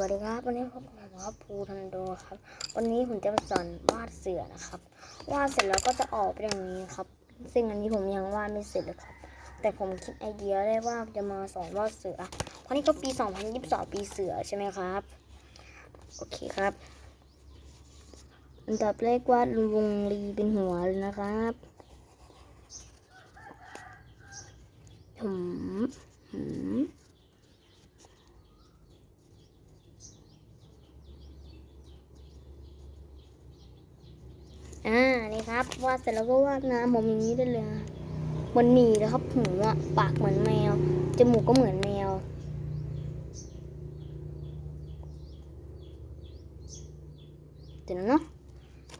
วัสดีครับวันนี้พบกับผมครับภูทันโดครับ วันนี้ผมจะมาสอนวาดเสือนะครับวาดเสร็จแล้วก็จะออกเป็นอย่างนี้ครับ ซึ่งอันนี้ผมยังวาดไม่เสร็จเลยครับ แต่ผมคิดไอเดียได้ว่าจะมาสอนวาดเสือเพราะนี่ก็ปี 2022 ปีเสือใช่ไหมครับ โอเคครับอันดับแรกวาดวงรีเป็นหัวเลยนะครับหืมหืม อ่า นี่ครับวาดเสร็จแล้วก็วาดน้ำผมอย่างนี้ได้เลยมันหมีเลยครับหูอะปากเหมือนแมวจมูกก็เหมือนแมวเดี๋ยวนะเนาะ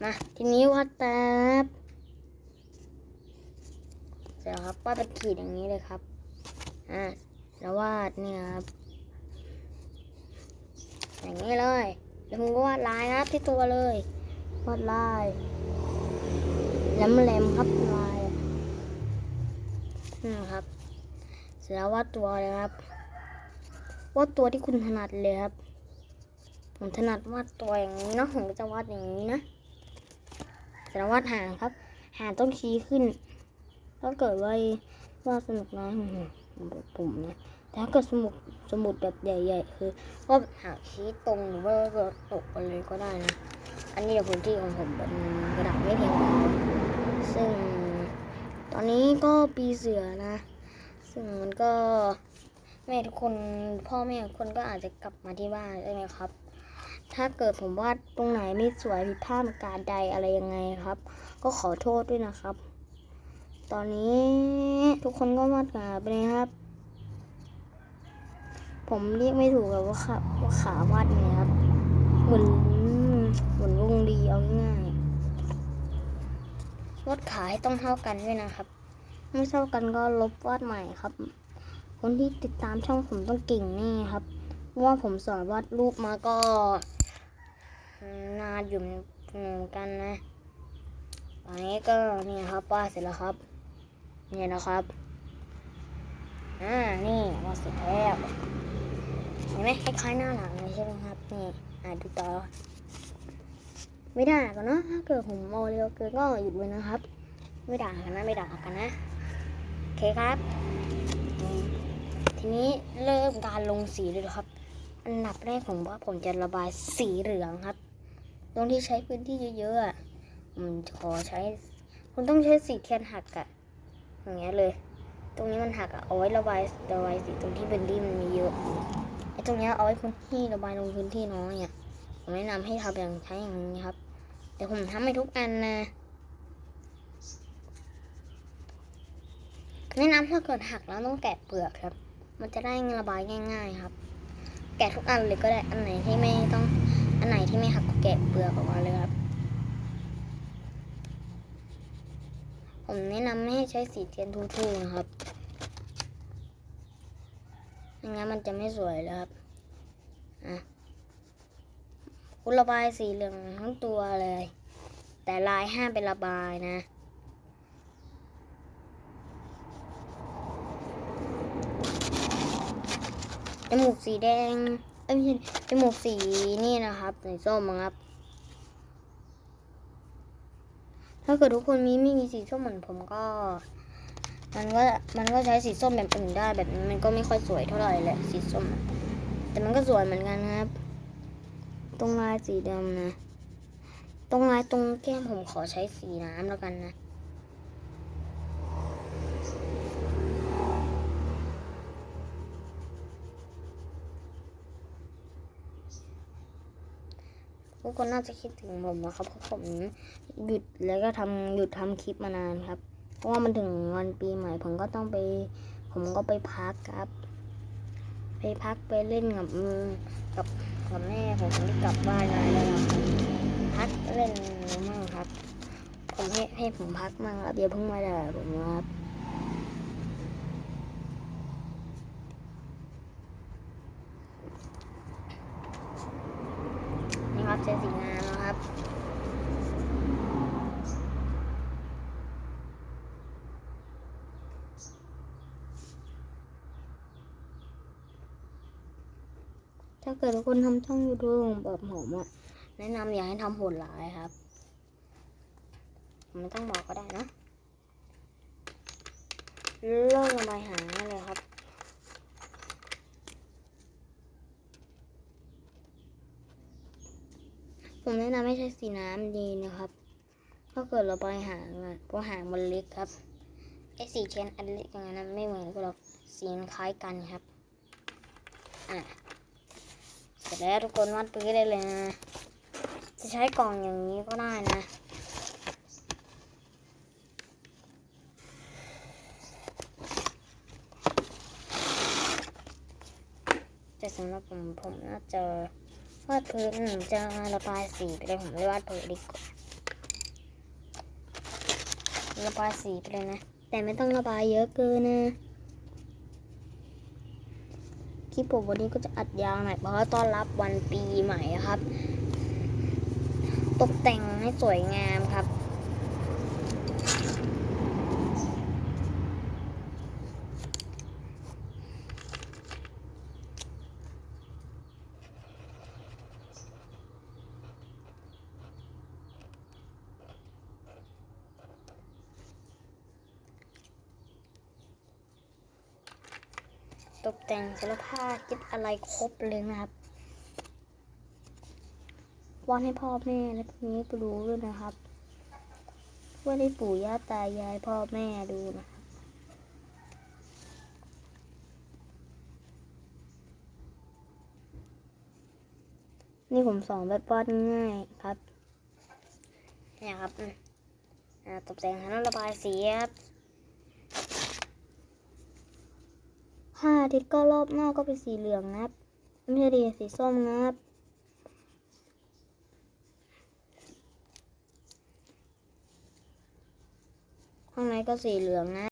มาทีนี้วาดแป๊บเสร็จแล้วครับวาดเป็นขีดอย่างนี้เลยครับอ่าแล้ววาดเนี่ยครับอย่างนี้เลยแล้วผมก็วาดลายครับที่ตัวเลยวาดลาย แหลมแหลมๆครับลายนี่ครับ เสร็จแล้ววาดตัวเลยครับวาดตัวที่คุณถนัดเลยครับ ผมถนัดวาดตัวอย่างนี้เนาะผมก็จะวาดอย่างนี้นะเสร็จแล้ววาดหางครับ หางต้องชี้ขึ้นถ้าเกิดว่าวาดสนุกนะอื้อหือผมนะแต่ถ้าเกิดสมุดสมุดแบบใหญ่ ๆ คือก็หางชี้ตรงหรือว่าตกไปเลยก็ได้นะ อันนี้เดี๋ยวพื้นที่ของผมเป็นกระดาษไม่เพียงพอซึ่งตอนนี้ก็ปีเสือนะ ซึ่งมันก็แม่ทุกคนพ่อแม่ทุกคนก็อาจจะกลับมาที่บ้านใช่ไหมครับ ถ้าเกิดผมวาดตรงไหนไม่สวยผิดพลาดการใดอะไรยังไงครับ ก็ขอโทษด้วยนะครับ ตอนนี้ทุกคนก็วาดขาไปเลยครับ ผมเรียกไม่ถูกกับว่าขาว่าขาวาดยังไงครับเหมือนเหมือนวงดีเอาง่าย วาดขาให้ต้องเท่ากันด้วยนะครับ ไม่เท่ากันก็ลบวาดใหม่ครับ คนที่ติดตามช่องผมต้องเก่งแน่ครับเพราะว่าผมสอนวาดรูปมาก็นานอยู่เหมือนกันนะอันนี้ก็นี่ครับวาดเสร็จแล้วครับนี่นะครับอ่านี่วาดเสร็จแล้วเห็นไหมคล้ายๆหน้าหลังเลยใช่ไหมครับนี่อ่าดูต่อ ไม่ด่ากันเนาะถ้าเกิดผมเอาเร็วเกินก็หยุดไว้นะครับ ไม่ด่ากันนะไม่ด่ากันนะโอเคครับ ทีนี้เริ่มการลงสีเลยครับ อันดับแรกผมว่าผมจะระบายสีเหลืองครับตรงที่ใช้พื้นที่เยอะๆอะผมขอใช้ คุณต้องใช้สีเทียนหักอะอย่างเงี้ยเลย ตรงนี้มันหักอะเอาไว้ระบายระบายสีตรงที่เป็นดี้มันมีเยอะไอ้ตรงเนี้ยเอาไว้พื้นที่ระบายลงพื้นที่น้อยอะผมแนะนำให้ทำอย่างใช้อย่างนี้ครับ แต่ผมทำไม่ทุกอันนะแนะนำถ้าเกิดหักแล้วต้องแกะเปลือกครับ มันจะได้ระบายง่าย ๆครับ แกะทุกอันเลยก็ได้ อันไหนที่ไม่ต้อง อันไหนที่ไม่หักก็แกะเปลือกออกมาเลยครับ ผมแนะนำไม่ให้ใช้สีเทียนทู่ๆนะครับไม่งั้นมันจะไม่สวยเลยครับ อะ คุณระบายสีเหลืองทั้งตัวเลย แต่ลายห้ามเป็นระบายนะ จมูกสีแดง เอ้ยไม่ใช่จมูกสีนี่นะครับสีส้มครับ ถ้าเกิดทุกคนมีไม่มีสีส้มเหมือนผมก็มันก็มันก็ใช้สีส้มแบบอื่นได้แบบมันก็ไม่ค่อยสวยเท่าไหร่แหละสีส้ม แต่มันก็สวยเหมือนกันนะครับ ตรงลายสีดำนะ ตรงลายตรงแก้มผมขอใช้สีน้ำแล้วกันนะ ทุกคนน่าจะคิดถึงผมนะครับเพราะผมหยุดแล้วก็ทำหยุดทำคลิปมานานครับ เพราะว่ามันถึงวันปีใหม่ ผมก็ต้องไป ผมก็ไปพักครับ ไปพักไปเล่นกับอืมกับ กับแม่ผมได้กลับบ้านมาแล้วครับพักเล่นมั่งครับผมให้ให้ผมพักมั่งแล้วเดี๋ยวเพิ่งมาด่าผมนะครับนี่ครับเจสีน้ำนะครับ ถ้าเกิดทุกคนทำช่องยูทูบแบบผมอะแนะนำอย่าให้ทำโหดร้ายครับไม่ต้องบอกก็ได้นะเริ่มระบายหาได้เลยครับผมแนะนำให้ใช้สีน้ำดีนะครับ ถ้าเกิดเราปล่อยหางอะเพราะหางมันเล็กครับไอสีเชนอันเล็กอย่างนั้นไม่เหมือนกับเราสีมันคล้ายกันครับ อะ เสร็จแล้วทุกคนวาดปื้ได้เลยนะจะใช้กล่องอย่างนี้ก็ได้นะแต่สำหรับผมผมน่าจะวาดพื้นจะระบายสีไปเลยผมเลยวาดพื้นดีกว่าระบายสีไปเลยนะ แต่ไม่ต้องระบายเยอะเกินนะ ลิปผมวันนี้ก็จะอัดยาวหน่อยเพราะต้อนรับวันปีใหม่ครับ ตกแต่งให้สวยงามครับ ตกแต่งเสื้อผ้าคิดอะไรครบเลยนะครับวาดให้พ่อแม่และพวกนี้ไปดูด้วยนะครับวาดให้ปู่ย่าตายายพ่อแม่ดูนะครับนี่ผมสอนแบบวาดง่ายครับเนี่ยครับตกแต่งให้น้ำระบายสีครับ ผ้าทิศก็รอบนอกก็เป็นสีเหลืองนะครับ ไม่ใช่ดีสีส้มนะครับข้างในก็สีเหลืองนะ